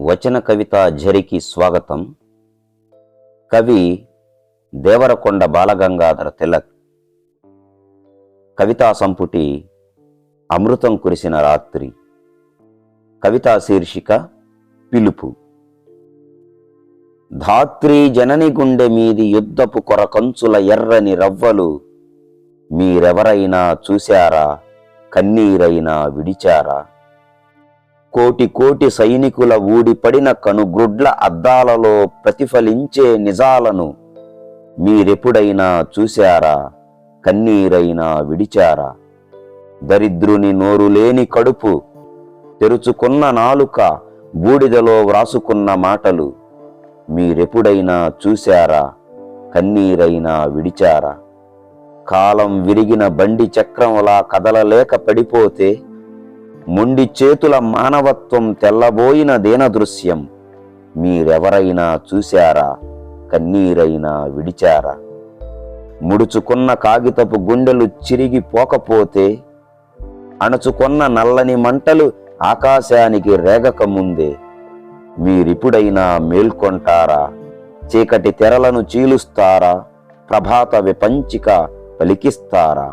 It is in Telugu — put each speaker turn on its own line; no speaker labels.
వచన కవిత ఝరికి స్వాగతం. కవి దేవరకొండ బాలగంగాధర తిలక్. కవితా సంపుటి అమృతం కురిసిన రాత్రి. కవితా శీర్షిక పిలుపు. ధాత్రి జనని గుండె మీది యుద్ధపు కొరకంచుల ఎర్రని రవ్వలు మీరెవరైనా చూశారా? కన్నీరైనా విడిచారా? కోటి కోటి సైనికుల ఊడిపడిన కనుగ్రుడ్ల అద్దాలలో ప్రతిఫలించే నిజాలను మీరెప్పుడైనా చూశారా? కన్నీరైనా విడిచారా? దరిద్రుని నోరు లేని కడుపు తెరుచుకున్న నాలుక బూడిదలో వ్రాసుకున్న మాటలు మీరెప్పుడైనా చూశారా? కన్నీరైనా విడిచారా? కాలం విరిగిన బండి చక్రంలా కదలలేక పడిపోతే మొండి చేతుల మానవత్వం తెల్లబోయిన దీన దృశ్యం. మీరెవరైనా చూశారా? కన్నీరైనా విడిచారా? ముడుచుకున్న కాగితపు గుండెలు చిరిగి పోకపోతే అణచుకొన్న నల్లని మంటలు ఆకాశానికి రేగక ముందే మీరిప్పుడైనా మేల్కొంటారా? చీకటి తెరలను చీలుస్తారా? ప్రభాత విపంచిక పలికిస్తారా?